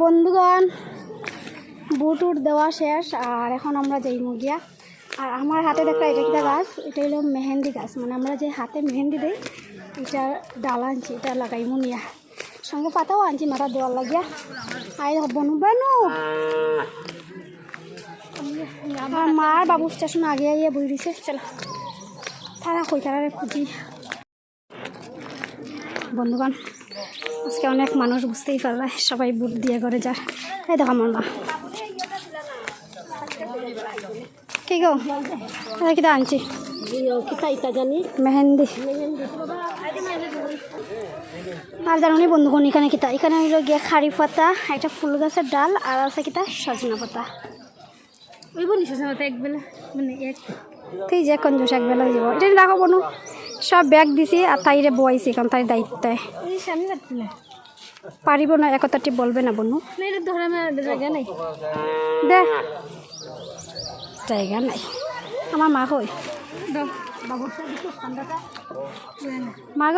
বন্ধুগণ বুট উট দেওয়া শেষ, আর এখন আমরা যাই মুগিয়া আর আমার হাতে দেখা, এটা কিটা গাছ, এটা হলো মেহেন্দি গাছ। মানে আমরা যে হাতে মেহেন্দি দিই, এটা ডাল আনছি, এটা লাগাই মুনিয়া সঙ্গে পাতাও আনছি, মাথা দেওয়ার লাগিয়া। আই বনু, বানু। আমার মার বাবু স্টেশন আগে আগে বই দিছে, চলো। তারা কই, তারা খুঁজি। বন্ধুগণ আজকে অনেক মানুষ বুঝতেই পারলে সবাই বুট দিয়ে করে যা এই দেখো আমার মা। কি গো? কিটা আনছি। জানি মেহেন্দি। আর জানুনি বন্ধুগণ এখানে কিতা এখানে হইল গিয়ে খাড়ি পাতা একটা ফুল গাছের ডাল আর আছে কিতা সজনা পাতা। ওই বলি সুষমতা এক বেলা মানে এক। যে কোন জোশ একবেলা যাব এটা রাখো বনু সব ব্যাগ দিছি আর তাইরে বয়াইছি, কারণ তাই দায়িত্ব। পারিব না একতাটি বলবে না বনু। জায়গা নাই দে। জায়গা নাই। আমার মা কই? মা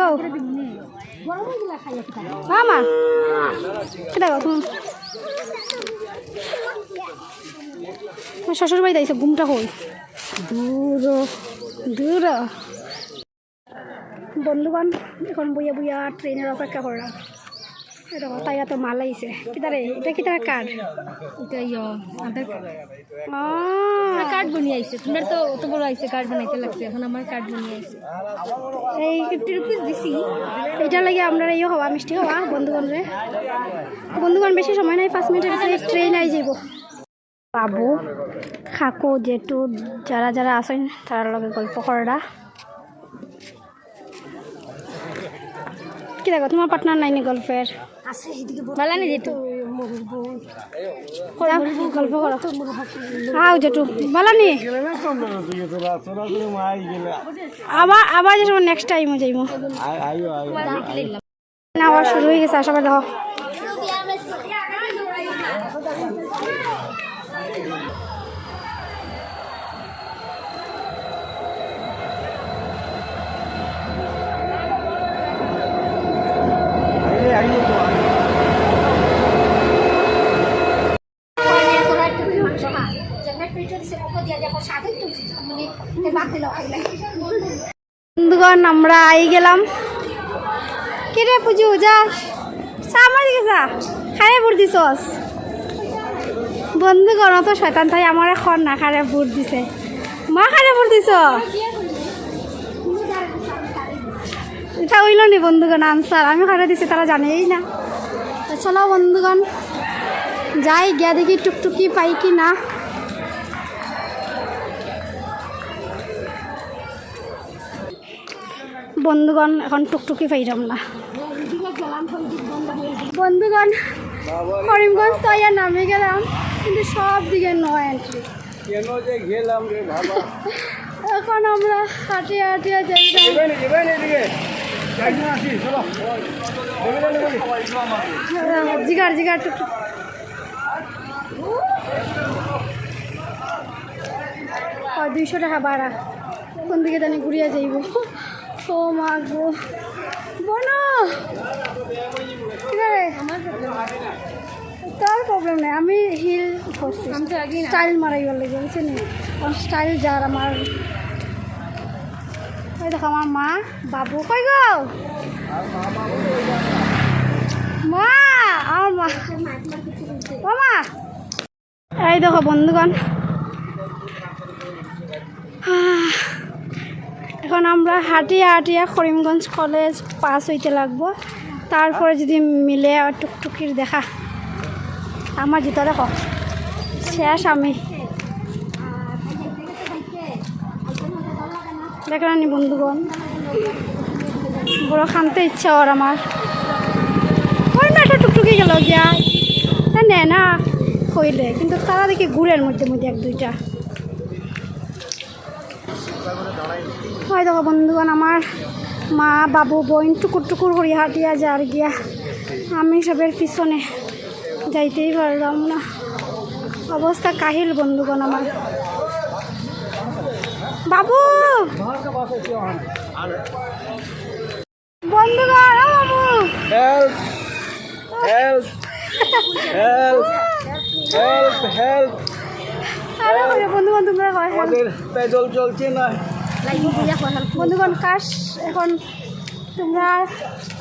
শ্বশুর যাইছো ঘুমটা কই? দূর দূর। বন্ধুগণ এখন বইয়া বইয়া ট্রেনের অপেক্ষা করলাম এটা তাইরা তো মাল আইছে। কিতারে এটা কিতার কার্ড এটা ইয় আধার কার্ড বানিয়ে আইছে। তোমার তো অত বড় আইছে কার্ড বানাইতে লাগছে। এখন আমার কার্ড বানিয়ে আইছে। এই ফিফটি রুপিস দিছি। এটার লাগে আমরা ইয়ে হওয়া মিষ্টি হওয়া বন্ধুগণ রে বন্ধুগণ বেশি সময় নাই পাঁচ মিনিটের ভিতরে ট্রেন আই যাব। বাবু খাকো জেঠু যারা যারা আসেন তার লগে গল্প করা দেখো তোমার পার্টনার নাই নি গল্পের ভালো নি যেটু? যাও, গল্প করো। আও জেঠু বলো নি? আবার আবার যে সময় নেক্সট টাইমও যাইবো না আবার শুরু হয়ে গেছে সবাই দেখো। বন্ধুগণ, আমরা আই গেলাম। কে রে পুজু, যা। আমার দিকে চা খাই বুট দিছস। বন্ধুগণ, অত শয়তান তাই আমার এখন না খারে বুট দিছে। মা খারে বুট দিছ? এটা হইল নি বন্ধুগণ আনসার। আমি খারে দিছি, তারা জানেই না। চলো বন্ধুগণ, যাই, গিয়া দেখি টুকটুকি পাই কি না। বন্ধুগণ এখন টুকটুকি পাইলাম না। বন্ধুগণ, করিমগঞ্জ তো ইয়ার নামে গেলাম, কিন্তু সব দিকে নো এন্ট্রি কেন যে গেলাম রে এখন আমরা দেবেন দেবেন জিগার জিগার টুকটুক দুইশো টাকা ভাড়া। কোন দিকে জানি ঘুরিয়া যাইব। ও মা গো। বনো তোর প্রবলেম নেই। আমি হিল করছি। স্টাইল মারাইবার লাগে বুঝছেন স্টাইল যার আমার ওই দেখো আমার মা বাবু। কই গো? মা আমার মা। ও মা। এই দেখো বন্ধুগণ। আহ, এখন আমরা হাঁটিয়া হাঁটিয়া করিমগঞ্জ কলেজ পাস হইতে লাগবো। তারপরে যদি মিলে টুকটুকির দেখা। আমার জুতা দেখো। শেষ আমি। দেখলাম বন্ধুগণ? বড় খানতে ইচ্ছা ওর আমার। ওই একটা টুকটুকি গেল তা নে না, কইলে। কিন্তু তারা দেখি গুড়ের মধ্যে মধ্যে এক, দুইটা। হয় দেখো বন্ধুগণ আমার মা বাবু বোন টুকুর টুকুর করি হাঁটিয়া যার গিয়া আমি সবের পিছনে যাইতেই পারলাম না। অবস্থা কাহিল বন্ধুগণ আমার। বাবু! বন্ধুগণ বাবু! Help help help help help আরে করে বন্ধু বান্ধবরা কয় help। আমাদের পেট্রোল চলছে না। বন্ধুগণ, কাশ, এখন তোমরা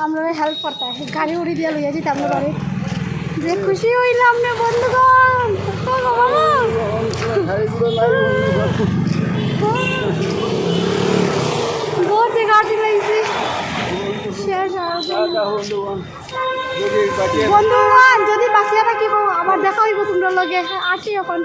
আমরা হেল্প করতে গাড়ি উড়ি দিয়ে লইয়া যেতে আমরা বাড়ি যে খুশি হইলাম না বন্ধুগণ। বহুত গাড়ি বন্ধুগণ, যদি বাঁচিয়ে থাকি আবার দেখা হইব তোমরা লগে। আছি এখন।